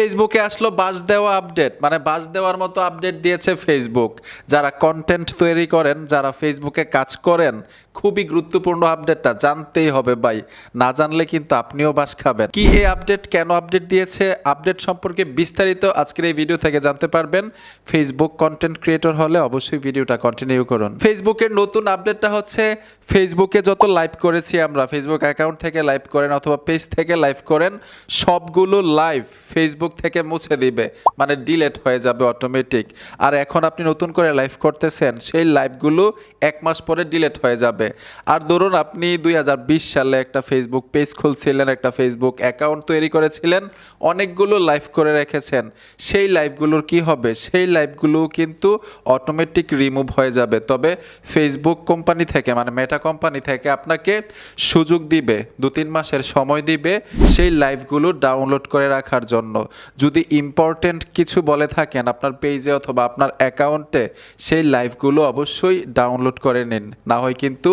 ফেসবুকে আসলো বাস দেওয়া আপডেট মানে বাস দেওয়ার মতো আপডেট দিয়েছে ফেসবুক যারা কন্টেন্ট তৈরি করেন, যারা ফেসবুকে কাজ করেন, খুবই গুরুত্বপূর্ণ আপডেটটা জানতেই হবে ভাই। না জানলে কিন্তু আপনিও বাস খাবেন। কি এই আপডেট কেন আপডেট দিয়েছে? আপডেট সম্পর্কে বিস্তারিত আজকের এই ভিডিও থেকে জানতে পারবেন। ফেসবুক কন্টেন্ট ক্রিয়েটর হলে অবশ্যই ভিডিওটা কন্টিনিউ করুন। ফেসবুকের নতুন আপডেটটা হচ্ছে ফেসবুকে যত লাইভ করেছি আমরা ফেসবুক অ্যাকাউন্ট থেকে লাইভ করেন অথবা পেজ থেকে লাইভ করেন, সবগুলো লাইভ ফেসবুক থেকে মুছে দিবে মানে ডিলেট হয়ে যাবে অটোমেটিক আর এখন আপনি নতুন করে লাইভ করতেছেন, সেই লাইভগুলো এক মাস পরে ডিলেট হয়ে যাবে। আর ধরুন আপনি দুই হাজার বিশ সালে একটা ফেসবুক পেজ খুলছিলেন, একটা ফেসবুক অ্যাকাউন্ট তৈরি করেছিলেন, অনেকগুলো লাইভ করে রেখেছেন। সেই লাইভগুলোর কি হবে? সেই লাইভগুলো কিন্তু অটোমেটিক রিমুভ হয়ে যাবে। তবে ফেসবুক কোম্পানি থেকে মানে মেটা কোম্পানি থেকে আপনাকে সুযোগ দিবে, দু তিন মাসের সময় দিবে সেই লাইভগুলো ডাউনলোড করে রাখার জন্য। যদি ইম্পর্টেন্ট কিছু বলে থাকেন আপনার পেজে অথবা আপনার অ্যাকাউন্টে সেই লাইভগুলো অবশ্যই ডাউনলোড করে নিন। না হয় কিন্তু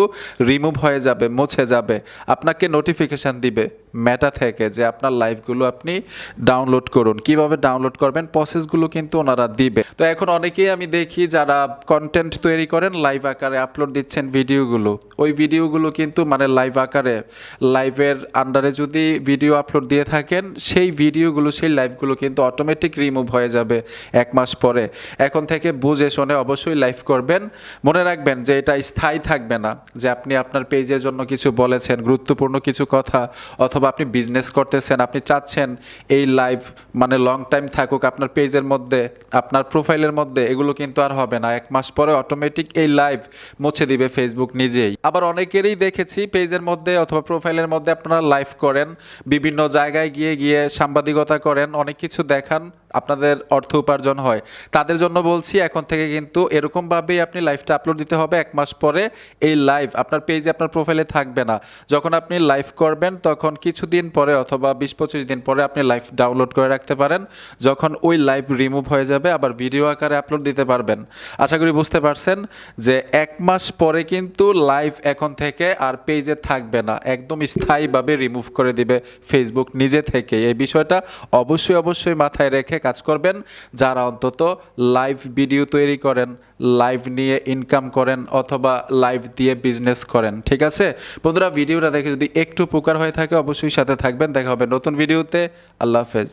রিমুভ হয়ে যাবে, মুছে যাবে, আপনাকে নোটিফিকেশান দিবে। মেটা থেকে যে আপনার লাইভগুলো আপনি ডাউনলোড করুন। কীভাবে ডাউনলোড করবেন? প্রসেসগুলো কিন্তু ওনারা দিবে। তো এখন অনেকেই আমি দেখি যারা কন্টেন্ট তৈরি করেন লাইভ আকারে আপলোড দিচ্ছেন ভিডিওগুলো ওই ভিডিওগুলো কিন্তু মানে লাইভ আকারে লাইভের আন্ডারে যদি ভিডিও আপলোড দিয়ে থাকেন, সেই ভিডিওগুলো সেই লাইভগুলো কিন্তু অটোমেটিক রিমুভ হয়ে যাবে এক মাস পরে। এখন থেকে বুঝে শুনে অবশ্যই লাইভ করবেন। মনে রাখবেন যে এটা স্থায়ী থাকবে না। যে আপনি আপনার পেজের জন্য কিছু বলেছেন, গুরুত্বপূর্ণ কিছু কথা, অথবা আপনি বিজনেস করতেছেন, আপনি চাচ্ছেন এই লাইভ মানে লং টাইম থাকুক আপনার পেজের মধ্যে, আপনার প্রোফাইলের মধ্যে, এগুলো কিন্তু আর হবে না। এক মাস পরে অটোমেটিক এই লাইভ মুছে দিবে ফেসবুক নিজেই। আবার অনেকেরই দেখেছি পেজের মধ্যে অথবা প্রোফাইলের মধ্যে আপনারা লাইভ করেন, বিভিন্ন জায়গায় গিয়ে গিয়ে সাংবাদিকতা করেন, অনেক কিছু দেখান, আপনাদের অর্থ উপার্জন হয়। তাদের জন্য বলছি, এখন থেকে কিন্তু এরকমভাবেই আপনি লাইভটা আপলোড দিতে হবে। এক মাস পরে এই লাইভ আপনার পেজে আপনার প্রোফাইলে থাকবে না। যখন আপনি লাইভ করবেন, তখন কিছুদিন পরে অথবা বিশ পঁচিশ দিন পরে আপনি লাইভ ডাউনলোড করে রাখতে পারেন, যখন ওই লাইভ রিমুভ হয়ে যাবে, আবার ভিডিও আকারে আপলোড দিতে পারবেন। আশা করি বুঝতে পারছেন যে এক মাস পরে কিন্তু লাইভ এখন থেকে আর পেজে থাকবে না। একদম স্থায়ীভাবে রিমুভ করে দিবে ফেসবুক নিজে থেকে। এই বিষয়টা অবশ্যই অবশ্যই মাথায় রেখে কাজ করবেন। যারা অন্তত লাইভ ভিডিও তৈরি করেন লাইভ নিয়ে ইনকাম করেন অথবা লাইভ দিয়ে বিজনেস করেন, ঠিক আছে? বন্ধুরা ভিডিওটা দেখে যদি একটু উপকার হয়ে থাকে, অবশ্যই সাথে থাকবেন। দেখা হবে নতুন ভিডিওতে আল্লাহ হাফেজ।